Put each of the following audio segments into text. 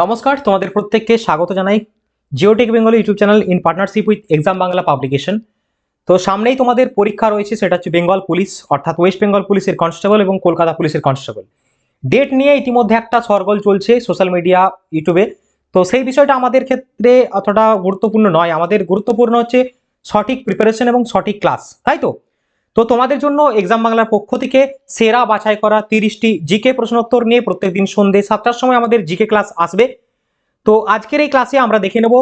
নমস্কার, তোমাদের প্রত্যেককে স্বাগত জানাই Geotech Bengal YouTube channel in partnership with exam Bangla publication. তো সামনেই তোমাদের পরীক্ষা রয়েছে, সেটা হচ্ছে বেঙ্গল পুলিশ, অর্থাৎ ওয়েস্ট বেঙ্গল পুলিশের কনস্টেবল এবং কলকাতা পুলিশের কনস্টেবল। ডেট নিয়ে ইতিমধ্যে একটা সরগোল চলছে সোশ্যাল মিডিয়া, ইউটিউবে। তো সেই বিষয়টা আমাদের ক্ষেত্রে অতটা গুরুত্বপূর্ণ নয়। আমাদের গুরুত্বপূর্ণ হচ্ছে সঠিক প্রিপারেশন এবং সঠিক ক্লাস তাই তো? তো তোমাদের জন্য এক্সাম বাংলার পক্ষ থেকে সেরা বাছাই করা তিরিশটি জিকে প্রশ্নোত্তর নিয়ে প্রত্যেকদিন সন্ধে সাতটার সময় আমাদের জিকে ক্লাস আসবে। তো আজকের এই ক্লাসে আমরা দেখে নেব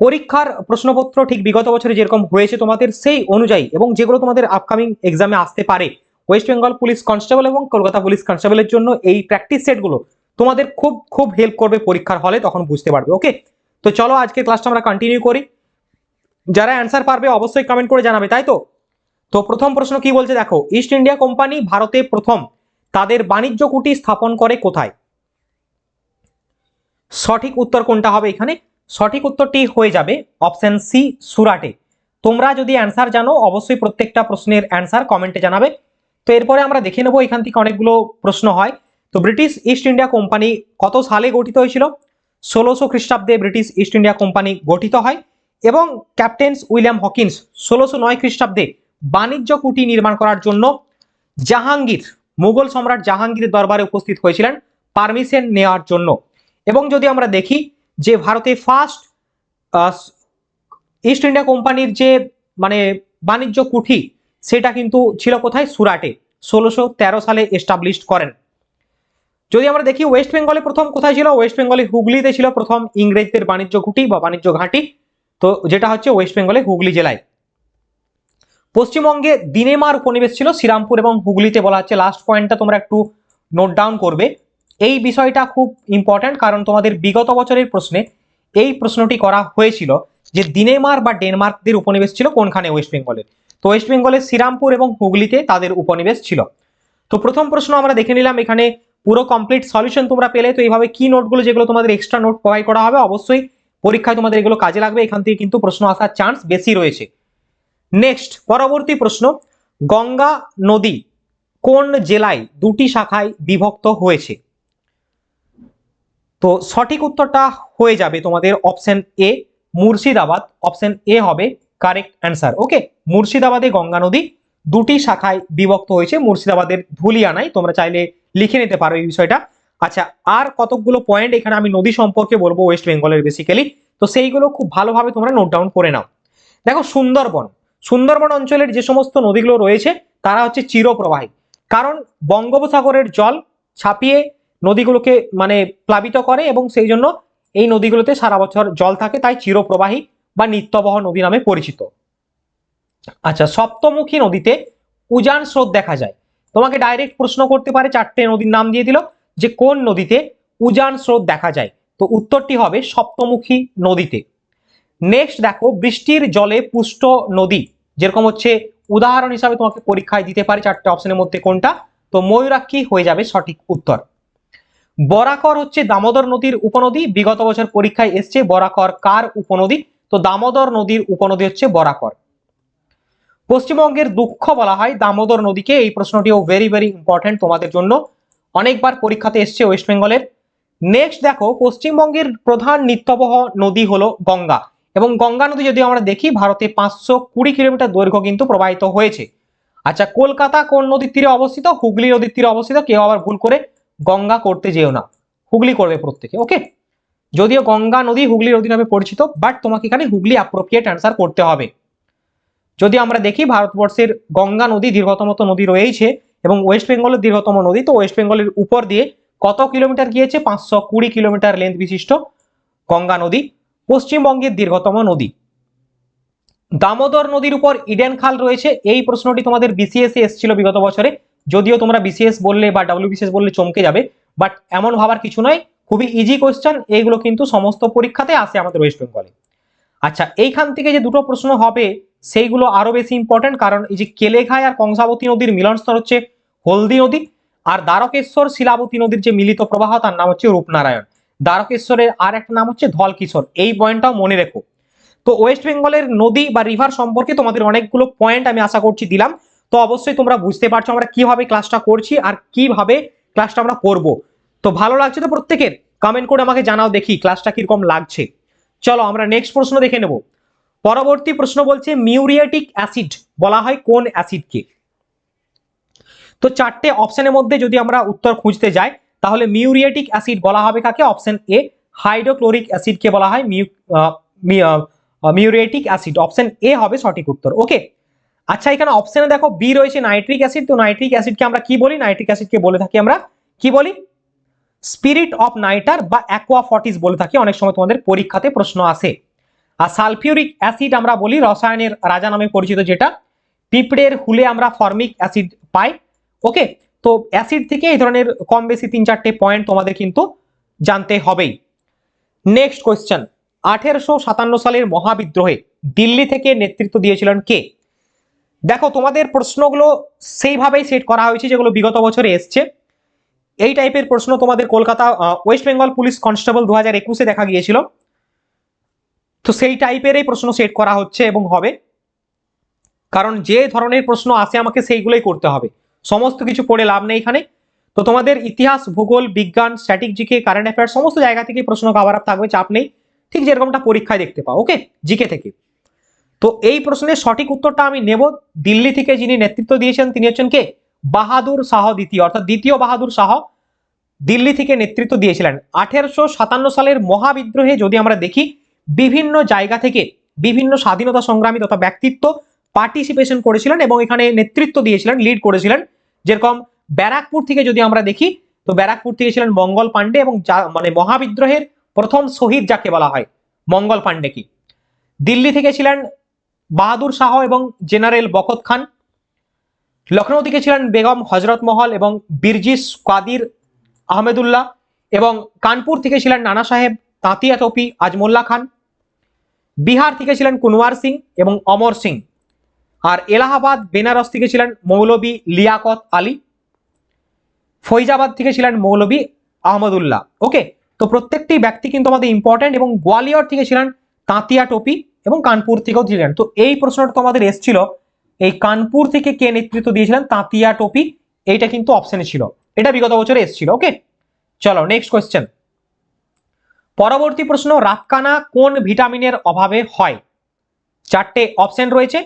পরীক্ষার প্রশ্নপত্র ঠিক বিগত বছরে যেরকম হয়েছে তোমাদের, সেই অনুযায়ী এবং যেগুলো তোমাদের আপকামিং এক্সামে আসতে পারে। ওয়েস্ট বেঙ্গল পুলিশ কনস্টেবল এবং কলকাতা পুলিশ কনস্টেবলের জন্য এই প্র্যাকটিস সেটগুলো তোমাদের খুব খুব হেল্প করবে পরীক্ষার হলে, তখন বুঝতে পারবে ওকে তো চলো আজকে ক্লাসটা আমরা কন্টিনিউ করি। যারা অ্যান্সার পারবে, অবশ্যই কমেন্ট করে জানাবে, তাই তো? তো প্রথম প্রশ্ন কি বলছে দেখো ইস্ট ইন্ডিয়া কোম্পানি ভারতে প্রথম, তাদের বাণিজ্য কুটি স্থাপন করে কোথায়? সঠিক উত্তর কোনটা হবে এখানে? সঠিক উত্তরটি হয়ে যাবে অপশন সি সুরাটে। তোমরা যদি অ্যান্সার জানো, অবশ্যই প্রত্যেকটা প্রশ্নের অ্যান্সার কমেন্টে জানাবে। তো এরপরে আমরা দেখে নেব এখান থেকে অনেকগুলো প্রশ্ন হয়। তো ব্রিটিশ ইস্ট ইন্ডিয়া কোম্পানি কত সালে গঠিত হয়েছিল? ষোলোশো খ্রিস্টাব্দে ব্রিটিশ ইস্ট ইন্ডিয়া কোম্পানি গঠিত হয় এবং ক্যাপ্টেন্স উইলিয়াম হকিন্স ষোলোশো নয় খ্রিস্টাব্দে বাণিজ্য কুটি নির্মাণ করার জন্য জাহাঙ্গীর, মুঘল সম্রাট জাহাঙ্গীরের দরবারে উপস্থিত হয়েছিলেন পারমিশন নেওয়ার জন্য। এবং যদি আমরা দেখি যে ভারতে ফার্স্ট ইস্ট ইন্ডিয়া কোম্পানির যে মানে বাণিজ্য কুঠি, সেটা কিন্তু ছিল কোথায়? সুরাটে, ষোলোশো সালে এস্টাবলিশ করেন। যদি আমরা দেখি ওয়েস্ট বেঙ্গলে প্রথম কোথায় ছিল? ওয়েস্ট বেঙ্গলে হুগলিতে ছিল প্রথম ইংরেজদের বাণিজ্য কুটি বা বাণিজ্য ঘাঁটি। তো যেটা হচ্ছে ওয়েস্ট বেঙ্গলে হুগলি জেলায়। পশ্চিমবঙ্গে দিনেমার উপনিবেশ ছিল শ্রীরামপুর এবং হুগলিতে বলা হচ্ছে। লাস্ট পয়েন্টটা তোমরা একটু নোট ডাউন করবে। এই বিষয়টা খুব ইম্পর্ট্যান্ট কারণ তোমাদের বিগত বছরের প্রশ্নে এই প্রশ্নটি করা হয়েছিল যে দিনেমার বা ডেনমার্কদের উপনিবেশ ছিল কোনখানে ওয়েস্ট বেঙ্গলের তো ওয়েস্ট বেঙ্গলের শ্রীরামপুর এবং হুগলিতে তাদের উপনিবেশ ছিল। তো প্রথম প্রশ্ন আমরা দেখে নিলাম, এখানে পুরো কমপ্লিট সলিউশন তোমরা পেলে। তো এইভাবে কি নোটগুলো যেগুলো তোমাদের এক্সট্রা নোট প্রোভাইড করা হবে, অবশ্যই পরীক্ষায় তোমাদের এগুলো কাজে লাগবে। এখান থেকে কিন্তু প্রশ্ন আসার চান্স বেশি রয়েছে। নেক্সট পরবর্তী প্রশ্ন, গঙ্গা নদী কোন জেলায় দুটি শাখায় বিভক্ত হয়েছে? তো সঠিক উত্তরটা হয়ে যাবে তোমাদের option A Murshidabad option A হবে কারেক্ট অ্যান্সার ওকে মুর্শিদাবাদে গঙ্গা নদী দুটি শাখায় বিভক্ত হয়েছে, মুর্শিদাবাদের ধুলিয়ানায়, তোমরা চাইলে লিখে নিতে পারো এই বিষয়টা। আচ্ছা আর কতকগুলো পয়েন্ট এখানে আমি নদী সম্পর্কে বলব ওয়েস্ট বেঙ্গলের বেসিক্যালি তো সেইগুলো খুব ভালোভাবে তোমরা নোট ডাউন করে নাও। দেখো সুন্দরবন সুন্দরবন অঞ্চলের যে সমস্ত নদীগুলো রয়েছে, তারা হচ্ছে চিরপ্রবাহী। কারণ বঙ্গোপসাগরের জল ছাপিয়ে নদীগুলোকে মানে প্লাবিত করে এবং সেই জন্য এই নদীগুলোতে সারা বছর জল থাকে, তাই চিরপ্রবাহী বা নিত্যবহ নদী নামে পরিচিত। আচ্ছা সপ্তমুখী নদীতে উজান স্রোত দেখা যায়। তোমাকে ডাইরেক্ট প্রশ্ন করতে পারে, চারটে নদীর নাম দিয়ে দিল যে কোন নদীতে উজান স্রোত দেখা যায়। তো উত্তরটি হবে সপ্তমুখী নদীতে। নেক্সট দেখো, বৃষ্টির জলে পুষ্ট নদী। যেরকম হচ্ছে উদাহরণ হিসাবে তোমাকে পরীক্ষায় দিতে পারে চারটে অপশনের মধ্যে কোনটা। তো ময়ূরাক্ষী হয়ে যাবে সঠিক উত্তর। বরাকর হচ্ছে দামোদর নদীর উপনদী। বিগত বছর পরীক্ষায় এসছে বরাকর কার উপনদী? তো দামোদর নদীর উপনদী হচ্ছে বরাকর। পশ্চিমবঙ্গের দুঃখ বলা হয় দামোদর নদীকে। এই প্রশ্নটিও ভেরি ভেরি ইম্পর্টেন্ট তোমাদের জন্য। অনেকবার পরীক্ষাতে এসছে ওয়েস্ট বেঙ্গলের নেক্সট দেখো, পশ্চিমবঙ্গের প্রধান নিত্যবহ নদী হলো গঙ্গা। এবং গঙ্গা নদী যদি আমরা দেখি, ভারতে পাঁচশো কুড়ি কিলোমিটার দৈর্ঘ্য কিন্তু প্রবাহিত হয়েছে। আচ্ছা কলকাতা কোন নদীর তীরে অবস্থিত? হুগলি নদীর তীরে অবস্থিত। কেউ আবার ভুল করে গঙ্গা করতে যেও না। হুগলি করবে প্রত্যেকে ওকে যদিও গঙ্গা নদী হুগলি নদী নামে পরিচিত বাট তোমাকে এখানে হুগলি অ্যাপ্রোপ্রিয়েট অ্যান্সার করতে হবে। যদি আমরা দেখি, ভারতবর্ষের গঙ্গা নদী দীর্ঘতম নদী রয়েছে এবং ওয়েস্ট বেঙ্গলের দীর্ঘতম নদী, তো ওয়েস্ট বেঙ্গলের উপর দিয়ে কত কিলোমিটার গিয়েছে? পাঁচশো কুড়ি কিলোমিটার লেন্থ বিশিষ্ট গঙ্গা নদী। পশ্চিমবঙ্গের দীর্ঘতম নদী। দামোদর নদীর উপর ইডেন খাল রয়েছে। এই প্রশ্নটি তোমাদের বিসিএস এ এসেছিল বিগত বছরে। যদিও তোমরা বিসিএস বললে বা ডাব্লিউবিসিএস বললে চমকে যাবে বাট এমন ভাবার কিছু নয়। খুবই ইজি কোয়েশ্চেন এইগুলো কিন্তু সমস্ত পরীক্ষাতে আসে আমাদের ওয়েস্ট বেঙ্গলে আচ্ছা এইখান থেকে যে দুটো প্রশ্ন হবে, সেইগুলো আরও বেশি ইম্পর্টেন্ট কারণ এই যে কেলেঘাই আর কংসাবতী নদীর মিলনস্থল হচ্ছে হলদি নদী, আর দ্বারকেশ্বর শিলাবতী নদীর যে মিলিত প্রবাহ, তার নাম হচ্ছে রূপনারায়ণ। দ্বারকেশ্বরের আর একটা নাম হচ্ছে ধলকিশোর। এই পয়েন্টটাও মনে রেখো। তো ওয়েস্ট বেঙ্গলের নদী বা রিভার সম্পর্কে তোমাদের অনেকগুলো পয়েন্ট আমি আশা করছি দিলাম। তো অবশ্যই তোমরা বুঝতে পারছ আমরা কীভাবে ক্লাসটা করছি আর কীভাবে ক্লাসটা আমরা করব। তো ভালো লাগছে তো প্রত্যেকের? কমেন্ট করে আমাকে জানাও দেখি ক্লাসটা কীরকম লাগছে। চলো আমরা নেক্সট প্রশ্ন দেখে নেব। পরবর্তী প্রশ্ন বলছে মিউরিয়াটিক অ্যাসিড বলা হয় কোন অ্যাসিডকে তো চারটে অপশনের মধ্যে যদি আমরা উত্তর খুঁজতে যাই তাহলে মিউরিয়াটিক অ্যাসিড বলা হবে কাকে? অপশন এ, হাইড্রোক্লোরিক অ্যাসিডকে বলা হয় মিউ মিউরিয়াটিক অ্যাসিড। অপশন এ হবে সঠিক উত্তর। ওকে? আচ্ছা এখানে অপশনে দেখো বি রয়েছে নাইট্রিক অ্যাসিড। তো নাইট্রিক অ্যাসিডকে আমরা কি বলি? নাইট্রিক অ্যাসিডকে বলে থাকি আমরা কি বলি? স্পিরিট অফ নাইটার বা অ্যাকোয়াফর্টিস বলে থাকি। অনেক সময় তোমাদের পরীক্ষাতে প্রশ্ন আসে। আর সালফিউরিক অ্যাসিড আমরা বলি রসায়নের রাজা নামে পরিচিত যেটা। পিঁপড়ের হুলে আমরা ফর্মিক অ্যাসিড পাই। ওকে? তো অ্যাসিড থেকে এই ধরনের কম বেশি তিন চারটে পয়েন্ট তোমাদের কিন্তু জানতে হবেই। নেক্সট কোয়েশ্চেন আঠেরোশো সাতান্ন সালের মহাবিদ্রোহে দিল্লি থেকে নেতৃত্ব দিয়েছিলেন কে? দেখো, তোমাদের প্রশ্নগুলো সেইভাবেই সেট করা হয়েছে যেগুলো বিগত বছরে এসছে। এই টাইপের প্রশ্ন তোমাদের Kolkata west Bengal police constable দু হাজার একুশে দেখা গিয়েছিল। তো সেই টাইপেরই প্রশ্ন সেট করা হচ্ছে এবং হবে। কারণ যে ধরনের প্রশ্ন আসে আমাকে সেইগুলোই করতে হবে। সমস্ত কিছু পড়ে লাভ নেই এখানে। তো তোমাদের ইতিহাস, ভূগোল, বিজ্ঞান স্ট্যাটিক জিকে কারেন্ট অ্যাফেয়ার সমস্ত জায়গা থেকে প্রশ্ন কভার আপ থাকবে, চাপ নেই। ঠিক যেরকমটা পরীক্ষায় দেখতে পাও ওকে জিকে থেকে। তো এই প্রশ্নের সঠিক উত্তরটা আমি নেব দিল্লি থেকে যিনি নেতৃত্ব দিয়েছেন, তিনি হচ্ছেন কে? বাহাদুর শাহ দ্বিতীয়, অর্থাৎ দ্বিতীয় বাহাদুর শাহ দিল্লি থেকে নেতৃত্ব দিয়েছিলেন। আঠেরোশো সাতান্ন সালের মহাবিদ্রোহে যদি আমরা দেখি, বিভিন্ন জায়গা থেকে বিভিন্ন স্বাধীনতা সংগ্রামী তথা ব্যক্তিত্ব পার্টিসিপেশন করেছিলেন এবং এখানে নেতৃত্ব দিয়েছিলেন লিড করেছিলেন। যেরকম ব্যারাকপুর থেকে যদি আমরা দেখি, তো ব্যারাকপুর থেকে ছিলেন মঙ্গল পাণ্ডে এবং মানে মহাবিদ্রোহের প্রথম শহীদ যাকে বলা হয়, মঙ্গল পাণ্ডে কি। দিল্লি থেকে ছিলেন বাহাদুর শাহ এবং জেনারেল বকত খান। লখনৌ থেকে ছিলেন বেগম হজরত মহল এবং বীরজিস কাদির আহমেদুল্লাহ এবং কানপুর থেকে ছিলেন নানা সাহেব, তাঁতিয়া টপি আজমোল্লা খান। বিহার থেকে ছিলেন কুনওয়ার সিং এবং অমর সিং। আর এলাহাবাদ, বেনারস থেকে ছিলেন মৌলবী লিয়াকত আলী। ফৈজাবাদ থেকে ছিলেন মৌলবী আহমদুল্লাহ। ওকে তো প্রত্যেকটি ব্যক্তি কিন্তু আমাদের ইম্পর্টেন্ট এবং গোয়ালিয়র থেকে ছিলেন তাঁতিয়া টপি এবং কানপুর থেকেও ছিলেন। তো এই প্রশ্নটা তো আমাদের এসছিল, এই কানপুর থেকে কে নেতৃত্ব দিয়েছিলেন তাঁতিয়া টপি? এইটা কিন্তু অপশনে ছিল। এটা বিগত বছরে এসছিল ওকে চলো নেক্সট কোয়েশ্চেন পরবর্তী প্রশ্ন, রাতকানা কোন ভিটামিনের অভাবে হয়? চারটে অপশন রয়েছে।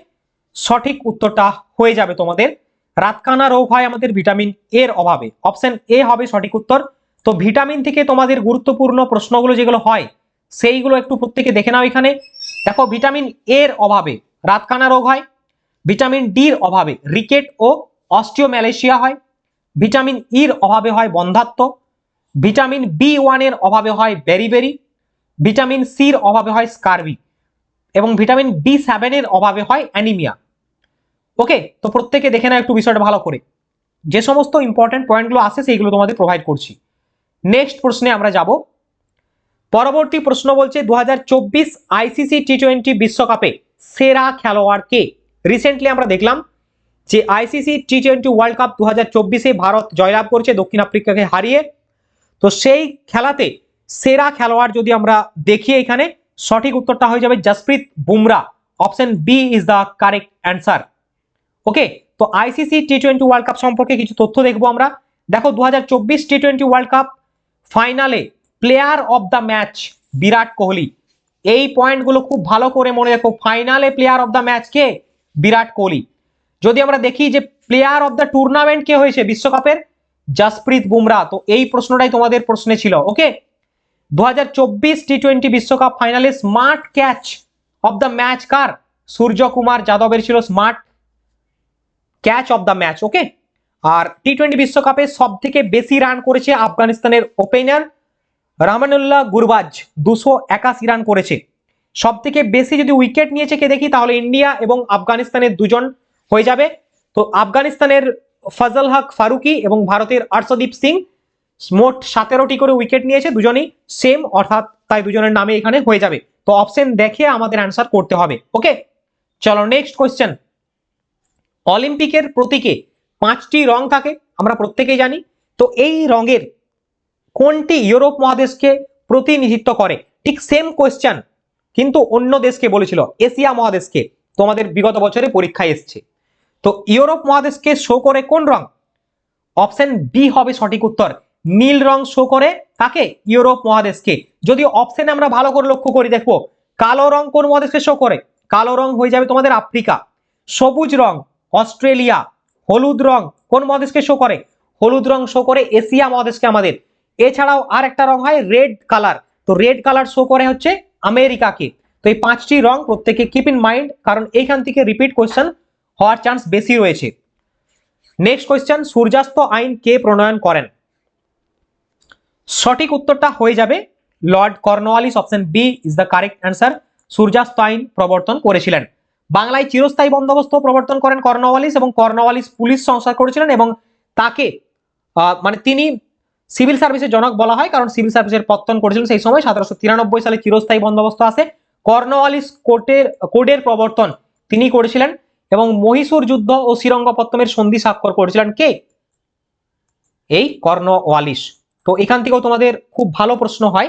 সঠিক উত্তরটা হয়ে যাবে তোমাদের। রাতকানা রোগ হয় আমাদের ভিটামিন এর অভাবে। অপশন এ হবে সঠিক উত্তর। তো ভিটামিন থেকে তোমাদের গুরুত্বপূর্ণ প্রশ্নগুলো যেগুলো হয়, সেইগুলো একটু প্রত্যেকে দেখে নাও এখানে। দেখো, ভিটামিন এর অভাবে রাতকানা রোগ হয়, ভিটামিন ডির অভাবে রিকেট ও অস্টিওম্যালেশিয়া হয়, ভিটামিন ইর অভাবে হয় বন্ধাত্ম, ভিটামিন বি ওয়ানের অভাবে হয় বেরিবেরি, ভিটামিন সির অভাবে হয় স্কারবি। এবং ভিটামিন বি সেভেনের অভাবে হয় অ্যানিমিয়া ওকে তো প্রত্যেকে দেখে নাও একটু বিষয়টা ভালো করে। যে সমস্ত ইম্পর্টেন্ট পয়েন্টগুলো আসে সেইগুলো তোমাদের প্রোভাইড করছি। নেক্সট প্রশ্নে আমরা যাব। পরবর্তী প্রশ্ন বলছে দু আইসিসি টি টোয়েন্টি বিশ্বকাপে সেরা খেলোয়াড় কে? রিসেন্টলি আমরা দেখলাম যে ICC T twenty world cup দু হাজার ভারত জয়লাভ করছে দক্ষিণ আফ্রিকাকে হারিয়ে। তো সেই খেলাতে সেরা খেলোয়াড় যদি আমরা দেখি এখানে সঠিক উত্তরটা হয়ে যাবে Jasprit Bumrah. Option B is the correct answer okay তো ICC T twenty world cup সম্পর্কে কিছু তথ্য দেখব আমরা। দেখো দু হাজার চব্বিশ টি টোয়েন্টি ওয়ার্ল্ড কাপ ফাইনালে player of the match Virat Kohli. এই পয়েন্টগুলো খুব ভালো করে মনে রাখো ফাইনালে প্লেয়ার অফ দ্য ম্যাচ কে? বিরাট কোহলি। যদি আমরা দেখি যে প্লেয়ার অফ দ্য টুর্নামেন্ট কে হয়েছে বিশ্বকাপের? জসপ্রীত বুমরা। তো এই প্রশ্নটাই তোমাদের প্রশ্নে ছিল ওকে দু হাজার বিশ্বকাপ ফাইনালে smart catch of the match কার? সূর্যকুমার যাদবের ছিল smart catch of the match okay R T twenty বিশ্বকাপে সব থেকে বেশি রান করেছে আফগানিস্তানের ওপেনার রামানুল্লাহ গুরবাজ, দুশো একাশি রান করেছে। সব থেকে বেশি যদি উইকেট নিয়েছে কে দেখি, তাহলে ইন্ডিয়া এবং আফগানিস্তানের দুজন হয়ে যাবে। তো আফগানিস্তানের ফজল হক ফারুকি এবং ভারতের আর্শদীপ সিং মোট সতেরোটি করে উইকেট নিয়েছে, দুজনেই সেম অর্থাৎ তাই দুজনের নামে এখানে হয়ে যাবে। তো অপশন দেখে আমাদের অ্যান্সার করতে হবে ওকে চলো নেক্সট কোয়েশ্চেন অলিম্পিকের প্রতীকে পাঁচটি রং থাকে, আমরা প্রত্যেকেই জানি। তো এই রঙের কোনটি ইউরোপ মহাদেশকে প্রতিনিধিত্ব করে? ঠিক সেম কোয়েশ্চেন কিন্তু অন্য দেশকে বলেছিল, এশিয়া মহাদেশকে। তোমাদের বিগত বছরে পরীক্ষায় এসছে। তো ইউরোপ মহাদেশকে শো করে কোন রং? অপশন বি হবে সঠিক উত্তর নীল রং শো করে কাকে? ইউরোপ মহাদেশকে। যদি অপশনে আমরা ভালো করে লক্ষ্য করি, দেখব কালো রং কোন মহাদেশকে শো করে? কালো রং হয়ে যাবে তোমাদের আফ্রিকা। সবুজ রং অস্ট্রেলিয়া। হলুদ রং কোন মহাদেশকে শো করে? হলুদ রং শো করে এশিয়া মহাদেশকে আমাদের। এছাড়াও আর একটা রং হয় রেড কালার তো রেড কালার শো করে হচ্ছে আমেরিকাকে। তো এই পাঁচটি রং প্রত্যেকে কিপ ইন মাইন্ড কারণ এইখান থেকে রিপিট কোয়েশ্চেন হওয়ার চান্স বেশি রয়েছে। নেক্সট কোয়েশ্চেন সূর্যাস্ত আইন কে প্রণয়ন করেন? সঠিক উত্তরটা হয়ে যাবে Lord Cornwallis, option B is the correct answer. সূর্যাস্ত আইন প্রবর্তন করেছিলেন। বাংলায় চিরস্থায়ী বন্দোবস্ত প্রবর্তন করেন কর্নওয়ালিস এবং কর্নওয়ালিস পুলিশ সংস্কার করেছিলেন এবং তাকে মানে তিনি সিভিল সার্ভিসের জনক বলা হয়, কারণ সিভিল সার্ভিসের পত্তন করেছিলেন সেই সময়, সতেরোশো তিরানব্বই সালে চিরস্থায়ী বন্দোবস্ত আসে কর্নওয়ালিস কোর্টের কোডের প্রবর্তন তিনি করেছিলেন এবং মহীশূর যুদ্ধ ও শ্রীরঙ্গপত্তমের সন্ধি স্বাক্ষর করেছিলেন কে? এই কর্নওয়ালিস। তো এখান থেকেও তোমাদের খুব ভালো প্রশ্ন হয়।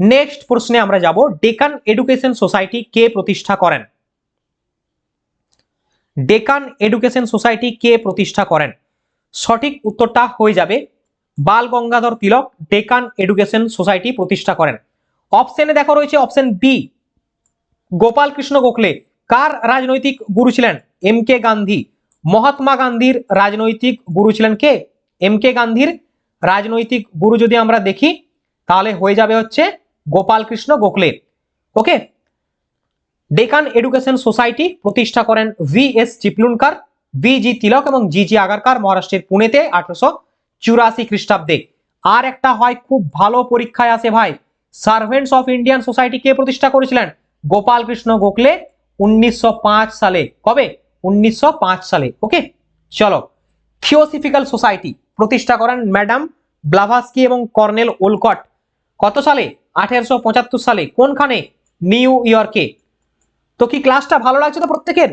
নেক্সট প্রশ্নে আমরা যাব ডেকান এডুকেশন সোসাইটি কে প্রতিষ্ঠা করেন? ডেকান এডুকেশন সোসাইটি কে প্রতিষ্ঠা করেন? সঠিক উত্তরটা হয়ে যাবে, বাল গঙ্গাধর তিলক ডেকান এডুকেশন সোসাইটি প্রতিষ্ঠা করেন। অপশনে দেখো রয়েছে অপশন বি গোপাল কৃষ্ণ গোখলে। কার রাজনৈতিক গুরু ছিলেন? এম কে গান্ধী মহাত্মা গান্ধীর রাজনৈতিক গুরু ছিলেন কে? এম কে গান্ধীর রাজনৈতিক গুরু যদি আমরা দেখি, তাহলে হয়ে যাবে হচ্ছে Gopal Krishna Gokhale. Okay? Deccan education society প্রতিষ্ঠা করেন V S Chiplunkar, B G Tilak এবং জি জি আগারকার মহারাষ্ট্রের পুনেতে আঠারোশো চুরাশি খ্রিস্টাব্দে। আর একটা হয় খুব ভালো পরীক্ষায় আসে ভাই সার্ভেন্টস অফ ইন্ডিয়ান সোসাইটি কে প্রতিষ্ঠা করেছিলেন? গোপাল কৃষ্ণ গোখলে উনিশশো পাঁচ সালে। কবে? উনিশশো পাঁচ সালে। ওকে? চলো। থিওসিফিক্যাল সোসাইটি প্রতিষ্ঠা করেন ম্যাডাম ব্লাভাস্কি এবং কর্নেল ওলকট কত সালে? আঠেরোশো পঁচাত্তর সালে। কোনখানে? নিউ ইয়র্কে। তো কি ক্লাসটা ভালো লাগছে তো প্রত্যেকের?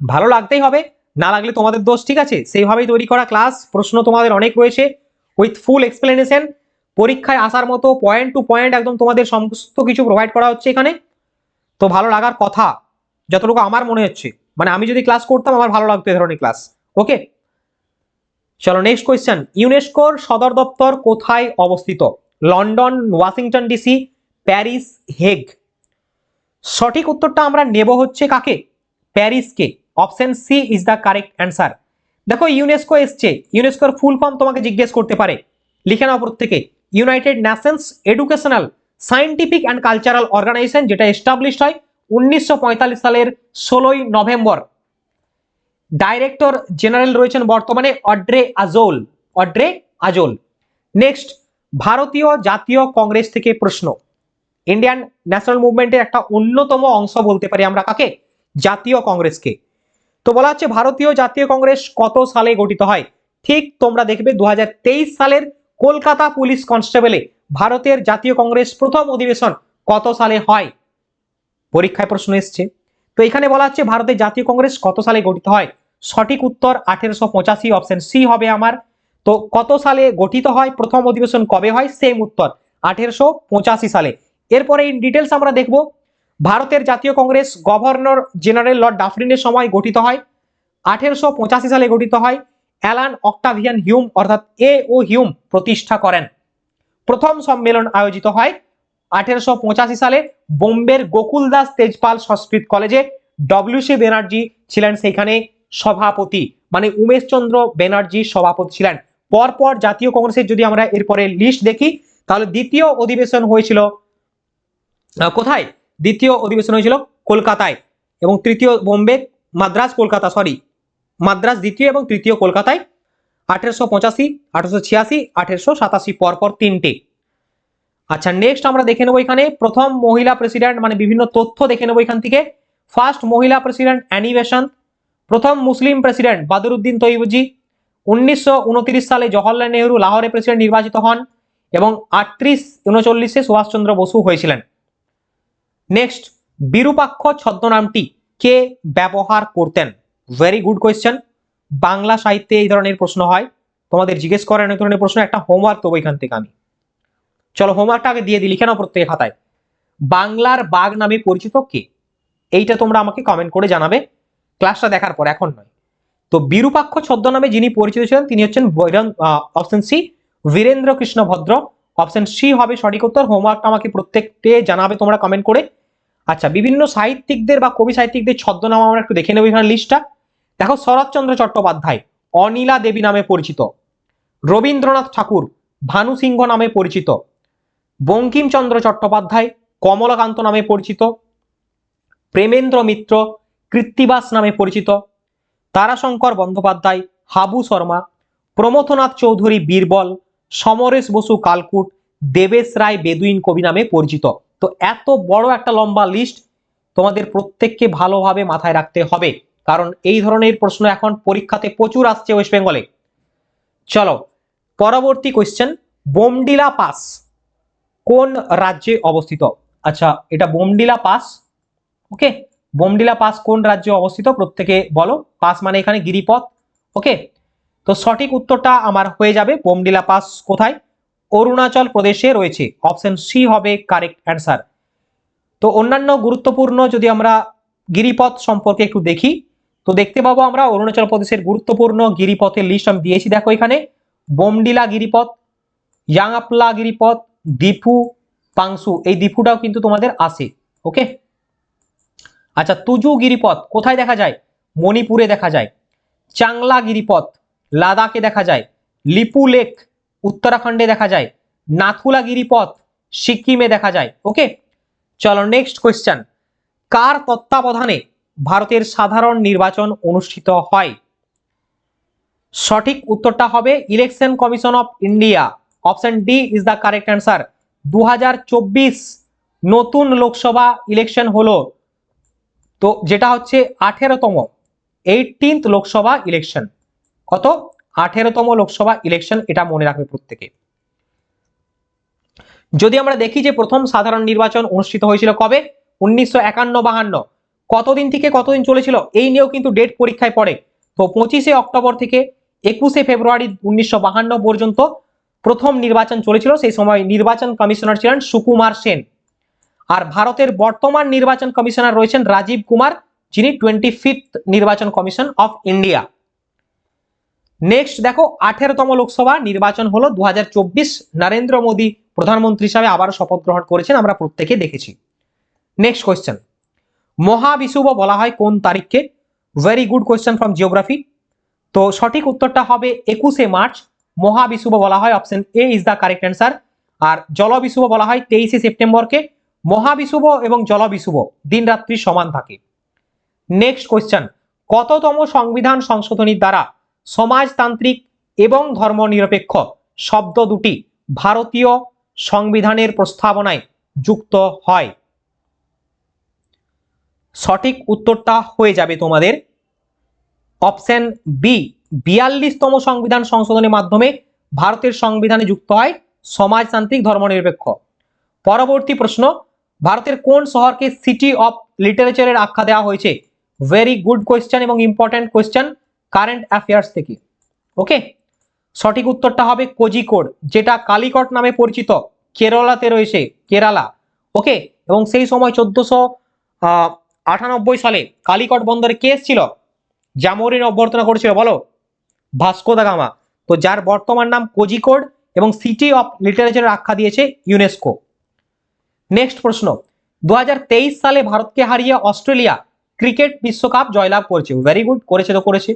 ভালো লাগতেই হবে। না লাগলে তোমাদের দোষ, ঠিক আছে? সেইভাবেই তৈরি করা ক্লাস। প্রশ্ন তোমাদের অনেক রয়েছে। With full explanation. পরীক্ষায় আসার মতো পয়েন্ট টু পয়েন্ট একদম তোমাদের সমস্ত কিছু প্রোভাইড করা হচ্ছে এখানে। তো ভালো লাগার কথা, যতটুকু আমার মনে হচ্ছে। মানে আমি যদি ক্লাস করতাম, আমার ভালো লাগতো এই ধরনের ক্লাস ওকে চলো নেক্সট কোয়েশ্চেন ইউনেস্কোর সদর দপ্তর কোথায় অবস্থিত? London, Washington DC, Paris, Hague. সঠিক উত্তরটা আমরা নেব হচ্ছে কাকে? প্যারিসকে। Option C is the correct answer দেখো ইউনেস্কো এসছে। ইউনেস্কোর ফুল ফর্ম তোমাকে জিজ্ঞেস করতে পারে। লিখে নাও প্রত্যেকে United Nations educational scientific and cultural organization যেটা এস্টাবলিশড হয় উনিশশো পঁয়তাল্লিশ সালের ষোলোই নভেম্বর। ডাইরেক্টর জেনারেল রয়েছেন বর্তমানে Audrey Azoulay Audrey Azoulay. Next ভারতীয় জাতীয় কংগ্রেস থেকে প্রশ্ন। ইন্ডিয়ান ন্যাশনাল মুভমেন্টের একটা অন্যতম অংশ বলতে পারি আমরা কাকে? জাতীয় কংগ্রেসকে। তো বলা হচ্ছে ভারতীয় জাতীয় কংগ্রেস কত সালে গঠিত হয়? ঠিক তোমরা দেখবে দু হাজার তেইশ সালের কলকাতা পুলিশ কনস্টেবলে ভারতের জাতীয় কংগ্রেস প্রথম অধিবেশন কত সালে হয়? পরীক্ষায় প্রশ্ন এসছে। তো এখানে বলা হচ্ছে ভারতের জাতীয় কংগ্রেস কত সালে গঠিত হয়? সঠিক উত্তর আঠেরোশো পঁচাশি অপশন সি হবে আমার। তো কত সালে গঠিত হয়? প্রথম অধিবেশন কবে হয়? সেম উত্তর, আঠেরোশো পঁচাশি সালে। এরপরে ইন ডিটেলস আমরা দেখব। ভারতের জাতীয় কংগ্রেস গভর্নর জেনারেল লর্ড ডাফরিনের সময় গঠিত হয়, আঠেরোশো পঁচাশি সালে গঠিত হয়। অ্যালান অক্টাভিয়ান হিউম, অর্থাৎ এ ও হিউম প্রতিষ্ঠা করেন। প্রথম সম্মেলন আয়োজিত হয় আঠেরোশো পঁচাশি সালে বোম্বের গোকুল দাস তেজপাল সংস্কৃত কলেজে ডব্লিউসি ব্যানার্জি ছিলেন সেখানে সভাপতি। মানে উমেশ চন্দ্র ব্যানার্জি সভাপতি ছিলেন। পরপর জাতীয় কংগ্রেসের যদি আমরা এরপরে লিস্ট দেখি, তাহলে দ্বিতীয় অধিবেশন হয়েছিল কোথায়? দ্বিতীয় অধিবেশন হয়েছিল কলকাতায় এবং তৃতীয় বোম্বে, মাদ্রাজ, কলকাতা সরি মাদ্রাজ দ্বিতীয় এবং তৃতীয় কলকাতায় আঠেরোশো পঁচাশি, আঠেরোশো ছিয়াশি, আঠেরোশো সাতাশি, পরপর তিনটে। আচ্ছা নেক্সট আমরা দেখে নেব এখানে প্রথম মহিলা প্রেসিডেন্ট মানে বিভিন্ন তথ্য দেখে নেব এখান থেকে। ফার্স্ট মহিলা প্রেসিডেন্ট অ্যানিবেশন প্রথম মুসলিম প্রেসিডেন্ট বাদরুদ্দিন তৈবজি উনিশশো সালে জওহরলাল নেহরু লাহোরে প্রেসিডেন্ট নির্বাচিত হন এবং আটত্রিশ উনচল্লিশে সুভাষচন্দ্র বসু হয়েছিলেন। নেক্সট বিরূপাক্ষ ছদ্মনামটি কে ব্যবহার করতেন? ভেরি গুড কোয়েশ্চেন বাংলা সাহিত্যে এই ধরনের প্রশ্ন হয়। তোমাদের জিজ্ঞেস করেন এই ধরনের প্রশ্ন, একটা হোমওয়ার্ক দেবো এখান থেকে আমি। চলো হোমওয়ার্কটা আগে দিয়ে দিই, লিখে নাও প্রত্যেকে খাতায়। বাংলার বাঘ নামে পরিচিত কে? এইটা তোমরা আমাকে কমেন্ট করে জানাবে। ক্লাসটা দেখার পর, এখন নয়। তো বিরূপাক্ষ ছদ্মনামে যিনি পরিচিত ছিলেন, তিনি হচ্ছেন অপশন সি বীরেন্দ্র কৃষ্ণ ভদ্র। অপশন সি হবে সঠিক উত্তর। হোমওয়ার্কটা আমাকে প্রত্যেকটে জানাবে, তোমরা কমেন্ট করে। আচ্ছা বিভিন্ন সাহিত্যিকদের বা কবি সাহিত্যিকদের ছদ্মনাম আমরা একটু দেখে নেব এখানে লিস্টটা দেখো, শরৎচন্দ্র চট্টোপাধ্যায়, অনিলা দেবী নামে পরিচিত। রবীন্দ্রনাথ ঠাকুর, ভানু সিংহ নামে পরিচিত। বঙ্কিমচন্দ্র চট্টোপাধ্যায়, কমলাকান্ত নামে পরিচিত, প্রেমেন্দ্র মিত্র, কৃত্তিবাস নামে পরিচিত, তারাশঙ্কর বন্দ্যোপাধ্যায়, হাবু শর্মা, প্রমথনাথ চৌধুরী বীরবল, সমরেশ বসু কালকুট, দেবেশ রায় বেদুইন কবি নামে পরিচিত। তো এত বড় একটা লম্বা লিস্ট তোমাদের প্রত্যেককে ভালোভাবে মাথায় রাখতে হবে। কারণ এই ধরনের প্রশ্ন এখন পরীক্ষাতে প্রচুর আসছে ওয়েস্ট বেঙ্গলে চলো, পরবর্তী কোয়েশ্চেন বোমডিলা পাস। কোন রাজ্যে অবস্থিত? আচ্ছা এটা Bomdila pass okay Bomdila pass কোন রাজ্যে অবস্থিত? প্রত্যেকে বলো। পাস মানে এখানে গিরিপথ ওকে তো সঠিক উত্তরটা আমার হয়ে যাবে বোমডিলা পাস কোথায়? অরুণাচল প্রদেশে রয়েছে। অপশন সি হবে কারেক্ট অ্যান্সার তো অন্যান্য গুরুত্বপূর্ণ যদি আমরা গিরিপথ সম্পর্কে একটু দেখি, তো দেখতে পাবো আমরা অরুণাচল প্রদেশের গুরুত্বপূর্ণ গিরিপথের লিস্ট আমি দিয়েছি। দেখো এখানে, বোমডিলা গিরিপথ, ইয়াংআপলা গিরিপথ দিফু পাংসু, এই দিফুটাও কিন্তু তোমাদের আসে ওকে আচ্ছা তুজু গিরিপথ কোথায় দেখা যায়? মণিপুরে দেখা যায়। চাংলা গিরিপথ লাদাখে দেখা যায়। লিপু লেক উত্তরাখণ্ডে দেখা যায়। নাথুলা গিরিপথ সিকিমে দেখা যায় ওকে চলো নেক্সট কোয়েশ্চেন কার তত্ত্বাবধানে ভারতের সাধারণ নির্বাচন অনুষ্ঠিত হয়? সঠিক উত্তরটা হবে election commission of India. Option D is the correct answer. দু হাজার চব্বিশ নতুন লোকসভা ইলেকশন হলো। তো যেটা হচ্ছে আঠেরোতম এইটিন্থ লোকসভা ইলেকশন। কত? আঠেরোতম লোকসভা ইলেকশন এটা মনে রাখবে প্রত্যেকে। যদি আমরা দেখি যে প্রথম সাধারণ নির্বাচন অনুষ্ঠিত হয়েছিল কবে? উনিশশো একান্ন বাহান্ন। কতদিন থেকে কতদিন চলেছিল? এই নিয়েও কিন্তু ডেট পরীক্ষায় পড়ে। তো পঁচিশে অক্টোবর থেকে একুশে ফেব্রুয়ারি উনিশশো পর্যন্ত প্রথম নির্বাচন চলেছিল, সেই সময় নির্বাচন কমিশনার ছিলেন সুকুমার সেন। আর ভারতের বর্তমান নির্বাচন কমিশনার রয়েছেন রাজীব কুমার, যিনি টোয়েন্টি ফিফথ নির্বাচন কমিশন অফ ইন্ডিয়া। নেক্সট দেখো, আঠেরোতম লোকসভা নির্বাচন হলো দু হাজার চব্বিশ নরেন্দ্র মোদী প্রধানমন্ত্রী হিসাবে আবার শপথ গ্রহণ করেছেন, আমরা প্রত্যেকে দেখেছি। নেক্সট কোয়েশ্চেন মহাবিষুব বলা হয় কোন তারিখকে? Very good question from geography তো সঠিক উত্তরটা হবে একুশে মার্চ মহাবিষুব বলা হয় option A is the correct answer আর জলবিষুব বলা হয়, তেইশে সেপ্টেম্বরকে। মহাবিশুভ এবং জলবিষুব দিন রাত্রি সমান থাকে। নেক্সট কোয়েশ্চেন কততম সংবিধান সংশোধনীর দ্বারা সমাজতান্ত্রিক এবং ধর্মনিরপেক্ষ শব্দ দুটি ভারতীয় সংবিধানের প্রস্তাবনায় যুক্ত হয়? সঠিক উত্তরটা হয়ে যাবে তোমাদের। অপশন বি বিয়াল্লিশতম সংবিধান সংশোধনের মাধ্যমে ভারতের সংবিধানে যুক্ত হয় সমাজতান্ত্রিক ধর্মনিরপেক্ষ। পরবর্তী প্রশ্ন, ভারতের কোন শহরকে সিটি অফ লিটারেচারের আখ্যা দেওয়া হয়েছে? ভেরি গুড কোয়েশ্চেন এবং ইম্পর্ট্যান্ট কোয়েশ্চেন কারেন্ট অ্যাফেয়ার্স থেকে। ওকে সঠিক উত্তরটা হবে কোজিকোড, যেটা কালিকট নামে পরিচিত। কেরলাতে রয়েছে, কেরালা। ওকে এবং সেই সময় চোদ্দশো আটানব্বই সালে কালিকট বন্দরে কে ছিল। জামরিন অভ্যর্থনা করেছিল, বলো। Vasco da Gama. তো যার বর্তমান নাম কোজিকোড এবং সিটি অফ লিটারেচারের আখ্যা দিয়েছে ইউনেস্কো। নেক্সট প্রশ্ন দু হাজার তেইশ সালে ভারতকে হারিয়ে অস্ট্রেলিয়া ক্রিকেট বিশ্বকাপ জয়লাভ করেছে। ভেরি গুড করেছে তো করেছে।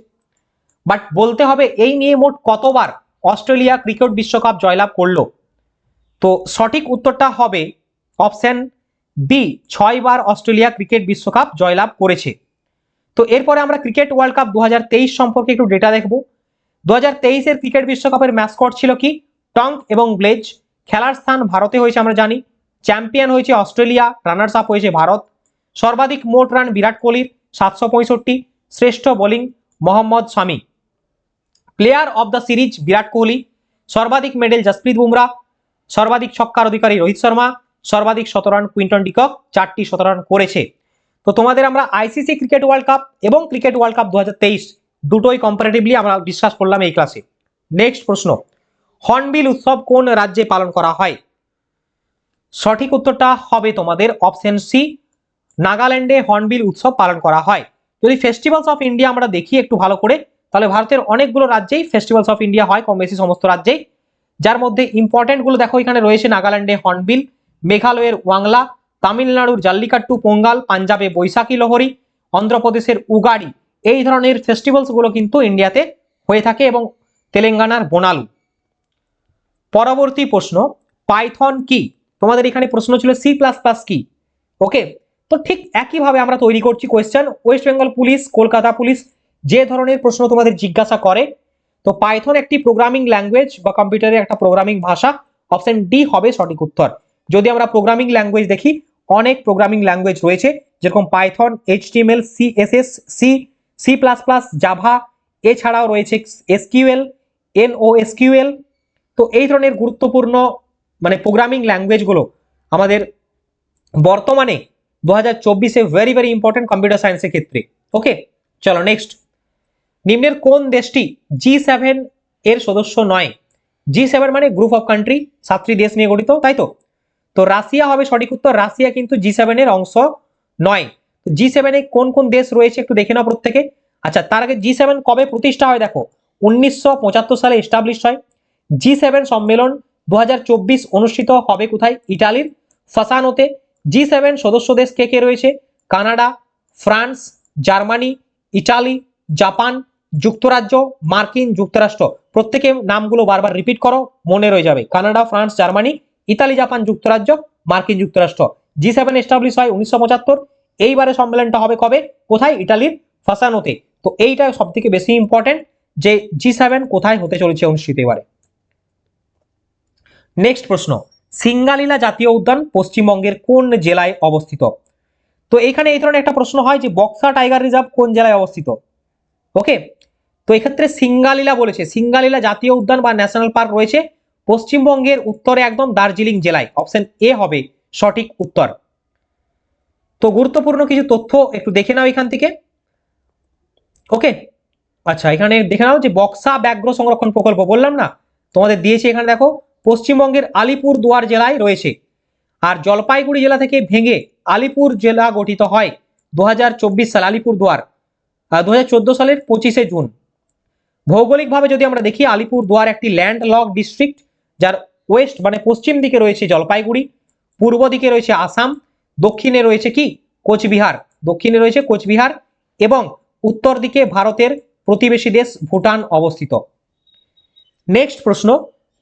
বাট বলতে হবে, এই নিয়ে মোট কতবার অস্ট্রেলিয়া ক্রিকেট বিশ্বকাপ জয়লাভ করল? তো সঠিক উত্তরটা হবে অপশন বি, ছয়বার অস্ট্রেলিয়া ক্রিকেট বিশ্বকাপ জয়লাভ করেছে। তো এরপরে আমরা ক্রিকেট ওয়ার্ল্ড কাপ দু হাজার তেইশ সম্পর্কে একটু ডেটা দেখব। দু হাজার তেইশের ক্রিকেট বিশ্বকাপের ম্যাসকট ছিল কি? টঙ্ক এবং ব্লেজ। খেলার স্থান ভারতে হয়েছে আমরা জানি। চ্যাম্পিয়ন হয়েছে অস্ট্রেলিয়া রানার্স আপ হয়েছে ভারত। সর্বাধিক মোট রান বিরাট কোহলির, সাতশো পঁয়ষট্টি। শ্রেষ্ঠ bowling Mohammed Shami. Player of the series Virat Kohli. সর্বাধিক মেডেল জসপ্রীত বুমরা। সর্বাধিক ছক্কার অধিকারী, রোহিত শর্মা। সর্বাধিক শতরান, কুইন্টন ডিকক। চারটি শতরান করেছে। তো তোমাদের আমরা আইসিসি ক্রিকেট ওয়ার্ল্ড কাপ এবং ক্রিকেট ওয়ার্ল্ড কাপ দু হাজার তেইশ দুটোই কম্পারেটিভলি আমরা ডিসকাস করলাম এই ক্লাসে নেক্সট প্রশ্ন হর্নবিল উৎসব কোন রাজ্যে পালন করা হয়? সঠিক উত্তরটা হবে তোমাদের অপশন সি নাগাল্যান্ডে হর্নবিল উৎসব পালন করা হয়। যদি ফেস্টিভ্যালস অফ ইন্ডিয়া আমরা দেখি একটু ভালো করে, তাহলে ভারতের অনেকগুলো রাজ্যেই ফেস্টিভ্যালস অফ ইন্ডিয়া হয়, কম বেশি সমস্ত রাজ্যেই। যার মধ্যে ইম্পর্টেন্টগুলো দেখো, এখানে রয়েছে নাগাল্যান্ডে হর্নবিল মেঘালয়ের ওয়াংলা, তামিলনাড়ুর জাল্লিকাট্টু, পোঙ্গাল, পাঞ্জাবে বৈশাখী, লোহরি, অন্ধ্রপ্রদেশের উগাড়ি। এই ধরনের ফেস্টিভ্যালসগুলো কিন্তু ইন্ডিয়াতে হয়ে থাকে এবং তেলেঙ্গানার বোনালু। পরবর্তী প্রশ্ন, পাইথন কি? তোমাদের এখানে প্রশ্ন ছিল সি প্লাস প্লাস কি? ওকে তো ঠিক একইভাবে আমরা তৈরি করছি question west Bengal police Kolkata police যে ধরনের প্রশ্ন তোমাদের জিজ্ঞাসা করে, তো পাইথন একটি প্রোগ্রামিং ল্যাঙ্গুয়েজ বা কম্পিউটারের একটা প্রোগ্রামিং ভাষা অপশন ডি হবে সঠিক উত্তর। যদি আমরা প্রোগ্রামিং ল্যাঙ্গুয়েজ দেখি, অনেক প্রোগ্রামিং ল্যাঙ্গুয়েজ রয়েছে, যেরকম Python HTML CSS C C plus plus Java এছাড়াও রয়েছে এসকিউএল এনও এসকিউএল তো এই ধরনের গুরুত্বপূর্ণ মানে প্রোগ্রামিং ল্যাঙ্গুয়েজগুলো আমাদের বর্তমানে দু হাজার চব্বিশে ভেরি ভেরি ইম্পর্টেন্ট কম্পিউটার সায়েন্সের ক্ষেত্রে। ওকে চলো নেক্সট নিম্নের কোন দেশটি জি সেভেন এর সদস্য নয়? জি সেভেন মানে গ্রুপ অফ কান্ট্রি সাতটি দেশ নিয়ে গঠিত, তাই তো? তো রাশিয়া হবে সঠিক উত্তর, রাশিয়া কিন্তু জি সেভেনের অংশ নয়। জি সেভেনে কোন কোন দেশ রয়েছে একটু দেখে নাও প্রত্যেকে। আচ্ছা তার আগে জি সেভেন কবে প্রতিষ্ঠা হয় দেখো? উনিশশো পঁচাত্তর সালে এস্টাবলিশ হয়। জি সেভেন সম্মেলন দু হাজার চব্বিশ অনুষ্ঠিত হবে কোথায়? ইটালির ফাসানোতে। জি সেভেন সদস্য দেশ কে কে রয়েছে? Canada, France, Germany, Italy, Japan, যুক্তরাজ্য, মার্কিন যুক্তরাষ্ট্র। প্রত্যেকে নামগুলো বারবার রিপিট করো, মনে রয়ে যাবে। Canada, France, Germany, Italy, Japan, যুক্তরাজ্য, মার্কিন যুক্তরাষ্ট্র। জি সেভেন এস্টাবলিশ হয় উনিশশো পঁচাত্তর। এইবারে সম্মেলনটা হবে কবে? কোথায়? ইটালির ফাসানোতে। তো এইটা সব থেকে বেশি ইম্পর্টেন্ট যে জি সেভেন কোথায় হতে চলেছে অনুষ্ঠিত এবারে। নেক্সট প্রশ্ন, সিঙ্গালীলা জাতীয় উদ্যান পশ্চিমবঙ্গের কোন জেলায় অবস্থিত? তো এখানে এই ধরনের একটা প্রশ্ন হয় যে বক্সা টাইগার রিজার্ভ কোন জেলায় অবস্থিত? ওকে তো এক্ষেত্রে সিঙ্গালীলা বলেছে, সিঙ্গালীলা জাতীয় উদ্যান বা ন্যাশনাল পার্ক রয়েছে পশ্চিমবঙ্গের উত্তরে একদম দার্জিলিং জেলায়। অপশন এ হবে সঠিক উত্তর। তো গুরুত্বপূর্ণ কিছু তথ্য একটু দেখে নাও এখান থেকে। ওকে? আচ্ছা এখানে দেখে নাও যে বক্সা ব্যাঘ্র সংরক্ষণ প্রকল্প বললাম না? তোমাদের দিয়েছে এখানে দেখো, পশ্চিমবঙ্গের আলিপুর দুয়ার জেলায় রয়েছে। আর জলপাইগুড়ি জেলা থেকে ভেঙে আলিপুর জেলা গঠিত হয় দু হাজার চব্বিশ সাল আলিপুর দুয়ার দু সালের পঁচিশে জুন। ভৌগোলিকভাবে যদি আমরা দেখি, আলিপুর দুয়ার একটি ল্যান্ড লক ডিস্ট্রিক্ট, যার ওয়েস্ট মানে পশ্চিম দিকে রয়েছে জলপাইগুড়ি, পূর্ব দিকে রয়েছে আসাম দক্ষিণে রয়েছে কি? কোচবিহার। দক্ষিণে রয়েছে কোচবিহার এবং উত্তর দিকে ভারতের প্রতিবেশী দেশ ভুটান অবস্থিত। নেক্সট প্রশ্ন,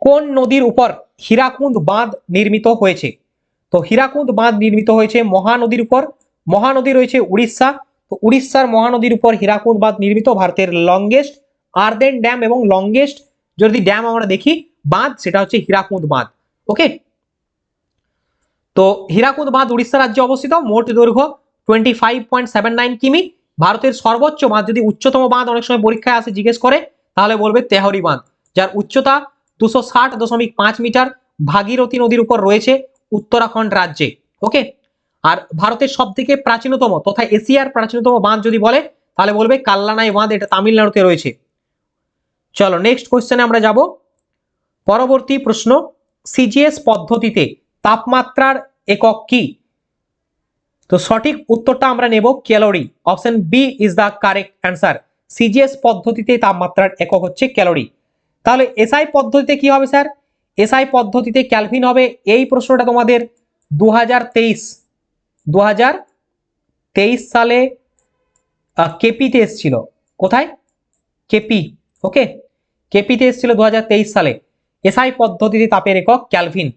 কোন নদীর উপর হীরাকুন্দ বাঁধ নির্মিত হয়েছে? তো হীরাকুন্দ বাঁধ নির্মিত হয়েছে মহানদীর উপর, মহানদী রয়েছে উড়িষ্যা। তো উড়িষ্যার মহানদীর উপর হীরাকুন্দ বাঁধ নির্মিত ভারতের লংগেস্ট আর্দেন ড্যাম এবং লংগেস্ট যদি ড্যাম আমরা দেখি, বাঁধ সেটা হচ্ছে হীরাকুন্দ বাঁধ। ওকে তো হীরাকুন্দ বাঁধ উড়িষ্যা রাজ্যে অবস্থিত, মোট দৈর্ঘ্য twenty five point seven nine কিমি। ভারতের সর্বোচ্চ বাঁধ, যদি উচ্চতম বাঁধ অনেক সময় পরীক্ষায় আসে, জিজ্ঞেস করে, তাহলে বলবে তেহরি বাঁধ, যার উচ্চতা দুশো ষাট দশমিক পাঁচ মিটার ভাগীরথী নদীর উপর রয়েছে উত্তরাখণ্ড রাজ্যে ওকে আর ভারতের সব থেকে প্রাচীনতম তথা এশিয়ার প্রাচীনতম বাঁধ যদি বলে, তাহলে বলবে কাল্লানাই বাঁধ, এটা তামিলনাড়ুতে রয়েছে। চলো নেক্সট কোয়েশ্চেনে আমরা যাব। পরবর্তী প্রশ্ন সিজিএস পদ্ধতিতে তাপমাত্রার একক কি? তো সঠিক উত্তরটা আমরা নেব calorie. Option B is the correct answer CGS পদ্ধতিতে তাপমাত্রার একক হচ্ছে ক্যালোরি। তাহলে এসআই পদ্ধতিতে কি হবে স্যার? এসআই পদ্ধতিতে ক্যালভিন হবে। এই প্রশ্নটা তোমাদের দু হাজার তেইশ সালে কেপিতে এসছিল। কোথায়? কেপি ওকে কেপিতে এসছিল দু হাজার তেইশ সালে। এসআই পদ্ধতিতে তাপের একক ক্যালভিন।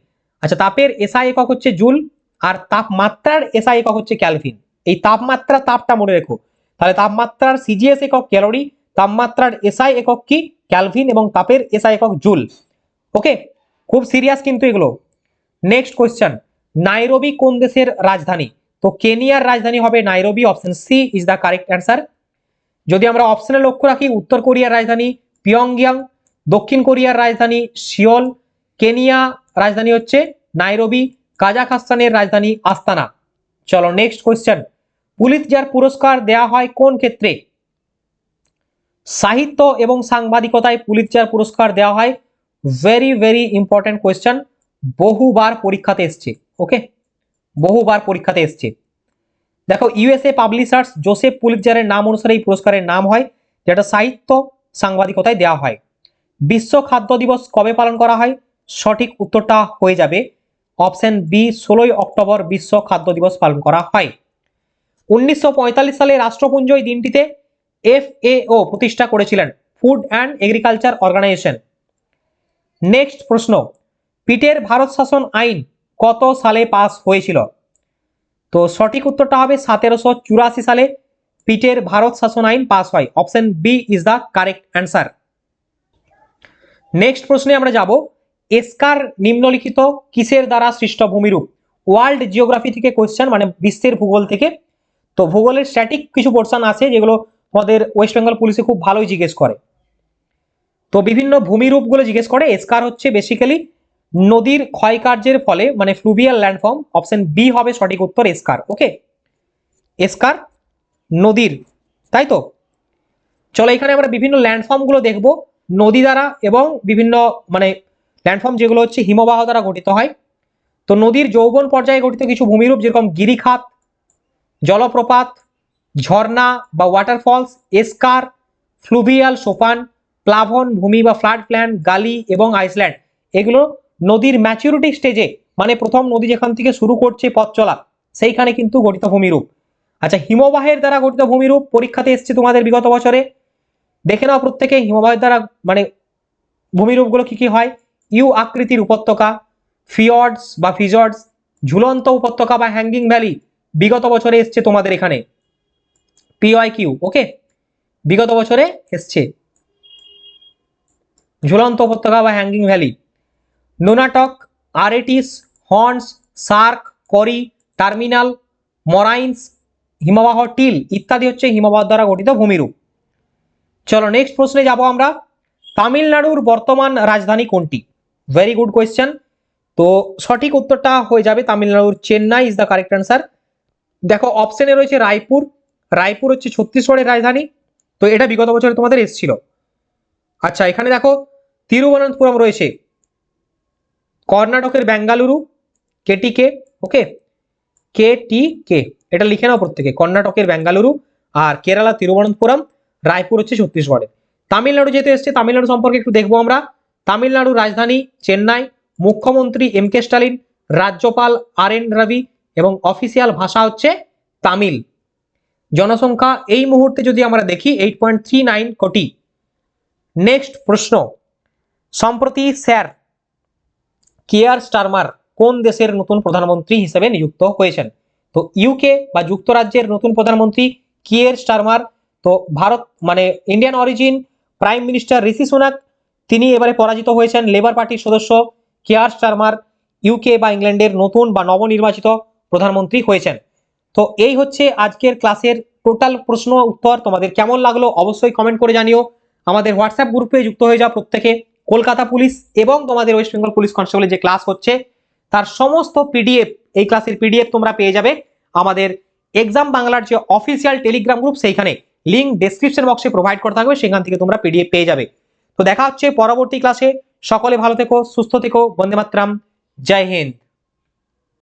আচ্ছা তাপের এসআই একক হচ্ছে জুল আর তাপমাত্রার এসআই একক হচ্ছে ক্যালভিন। এই তাপমাত্রা, তাপটা মনে রেখো। তাহলে তাপমাত্রার সিজিএস একক ক্যালোরি, তাপমাত্রার এসআই একক কি? ক্যালভিন এবং তাপের এসআই একক জুল। ওকে? খুব সিরিয়াস কিন্তু এগুলো। Next question. নাইরোবি কোন দেশের রাজধানী? তো কেনিয়ার রাজধানী হবে Nairobi, option C is the correct answer যদি আমরা অপশনে লক্ষ্য রাখি, উত্তর কোরিয়ার রাজধানী, পিয়ংইয়াং, দক্ষিণ কোরিয়ার রাজধানী, সিওল কেনিয়া রাজধানী হচ্ছে নাইরোবি কাজাখাস্তানের রাজধানী আস্তানা। চলো নেক্সট কোয়েশ্চেন পুলিৎজার পুরস্কার দেয়া হয় কোন ক্ষেত্রে? সাহিত্য এবং সাংবাদিকতায় পুলিৎজার পুরস্কার দেওয়া হয় ভেরি ভেরি ইম্পর্টেন্ট কোয়েশ্চেন বহুবার পরীক্ষাতে এসছে ওকে বহুবার পরীক্ষাতে এসছে। দেখো ইউএসএ পাবলিশার্স জোসেফ পুলিৎজারের নাম অনুসারে এই পুরস্কারের নাম হয়, যেটা সাহিত্য সাংবাদিকতায় দেওয়া হয়। বিশ্ব খাদ্য দিবস কবে পালন করা হয়? সঠিক উত্তরটা হয়ে যাবে। অপশন বি, ষোলোই অক্টোবর বিশ্ব খাদ্য দিবস পালন করা হয়। উনিশশো পঁয়তাল্লিশ সালে রাষ্ট্রপুঞ্জ এই দিনটিতে এফএও প্রতিষ্ঠা করেছিলেন food and agriculture organization next প্রশ্ন, পিটের ভারত শাসন আইন কত সালে পাস হয়েছিল? তো সঠিক উত্তরটা হবে সতেরোশো চুরাশি সালে পিটের ভারত শাসন আইন পাস হয়। Option B is the correct answer. Next প্রশ্নে আমরা যাব। এসকার নিম্নলিখিত কিসের দ্বারা সৃষ্ট ভূমিরূপ? ওয়ার্ল্ড জিওগ্রাফি থেকে কোয়েশ্চেন মানে বিশ্বের ভূগোল থেকে। তো ভূগোলের স্ট্যাটিক কিছু পোর্শন আছে, যেগুলো তোমাদের ওয়েস্ট বেঙ্গল পুলিশে খুব ভালোই জিজ্ঞেস করে। তো বিভিন্ন ভূমিরূপগুলো জিজ্ঞেস করে। এসকার হচ্ছে বেসিক্যালি নদীর ক্ষয়কার্যের ফলে মানে ফ্লুভিয়াল ল্যান্ডফর্ম অপশন বি হবে সঠিক উত্তর এসকার ওকে এসকার নদীর, তাই তো? চলো এখানে আমরা বিভিন্ন ল্যান্ডফর্মগুলো দেখব। নদী দ্বারা এবং বিভিন্ন মানে ল্যান্ডফর্ম যেগুলো হচ্ছে হিমবাহ দ্বারা গঠিত হয়। তো নদীর যৌবন পর্যায়ে গঠিত কিছু ভূমিরূপ যেরকম গিরিখাত, জলপ্রপাত, ঝর্ণা বা ওয়াটারফলস এসকার ফ্লুভিয়াল সোপান প্লাভন ভূমি বা ফ্লাড প্ল্যান গালি এবং আইসল্যান্ড, এগুলো নদীর ম্যাচুরিটি স্টেজে মানে প্রথম নদী যেখান থেকে শুরু করছে পথ চলা, সেইখানে কিন্তু গঠিত ভূমিরূপ। আচ্ছা হিমবাহের দ্বারা গঠিত ভূমিরূপ পরীক্ষাতে এসছে তোমাদের বিগত বছরে। দেখে নাও প্রত্যেকে হিমবাহের দ্বারা মানে ভূমিরূপগুলো কি কি হয়। ইউ আকৃতির উপত্যকা, ফিয়র্ডস বা ফিজর্ডস, ঝুলন্ত উপত্যকা বা হ্যাঙ্গিং ভ্যালি বিগত বছরে এসছে তোমাদের এখানে। পিওয়াই কিউ ওকে বিগত বছরে এসছে। ঝুলন্ত উপত্যকা বা hanging valley. Nunatak, aretes, horns, cirque, corrie, terminal, moraines, হিমবাহ, টিল ইত্যাদি হচ্ছে হিমবাহ দ্বারা গঠিত ভূমিরূপ। চলো নেক্সট প্রশ্নে যাব আমরা। তামিলনাড়ুর বর্তমান রাজধানী কোনটি? ভেরি গুড কোয়েশ্চেন তো সঠিক উত্তরটা হয়ে যাবে তামিলনাড়ুর Chennai is the correct answer দেখো অপশনে রয়েছে রায়পুর। রায়পুর হচ্ছে ছত্তিশগড়ের রাজধানী। তো এটা বিগত বছরে তোমাদের এসেছিল। আচ্ছা এখানে দেখো, তিরুবনন্তপুরম রয়েছে। কর্ণাটকের বেঙ্গালুরু কেটিকে ওকে কে টি কে, এটা লিখে নাও প্রত্যেকে। কর্ণাটকের বেঙ্গালুরু আর কেরালা, তিরুবনন্তপুরম, রায়পুর হচ্ছে ছত্তিশগড়ে। তামিলনাড়ু যেহেতু এসছে, তামিলনাড়ু সম্পর্কে একটু দেখব আমরা। তামিলনাড়ুর রাজধানী, চেন্নাই, মুখ্যমন্ত্রী এম কে স্টালিন, রাজ্যপাল আর এন রবি এবং অফিসিয়াল ভাষা হচ্ছে তামিল। জনসংখ্যা এই মুহূর্তে যদি আমরা দেখি এইট পয়েন্ট থ্রি নাইন কোটি। নেক্সট প্রশ্ন, সম্প্রতি স্যার কেয়ার স্টারমার কোন দেশের নতুন প্রধানমন্ত্রী হিসেবে নিযুক্ত হয়েছেন? তো ইউকে বা যুক্তরাজ্যের নতুন প্রধানমন্ত্রী কিয়ের স্টারমার, তো ভারত মানে Indian origin prime minister Rishi Sunak তিনি এবারে পরাজিত হয়েছেন লেবার পার্টির সদস্য কেয়ার স্টারমার ইউকে বা ইংল্যান্ডের নতুন বা নবনির্বাচিত প্রধানমন্ত্রী হয়েছেন। তো এই হচ্ছে আজকের ক্লাসের টোটাল প্রশ্ন উত্তর। তোমাদের কেমন লাগল অবশ্যই কমেন্ট করে জানিও। আমাদের হোয়াটসঅ্যাপ গ্রুপে যুক্ত হয়ে যাও প্রত্যেকে। কলকাতা পুলিশ এবং তোমাদের ওয়েস্ট বেঙ্গল পুলিশ কনস্টেবলের যে ক্লাস হচ্ছে, তার সমস্ত পিডিএফ এই ক্লাসের পিডিএফ তোমরা পেয়ে যাবে। আমাদের এক্সাম বাংলার যে অফিসিয়াল টেলিগ্রাম গ্রুপ সেইখানে লিঙ্ক ডেসক্রিপশন বক্সে প্রোভাইড করা থাকবে। সেখান থেকে তোমরা পিডিএফ পেয়ে যাবে। তো দেখা হচ্ছে পরবর্তী ক্লাসে সকলে ভালো থেকো সুস্থ থেকো বন্দে মাতরাম জয় হিন্দ।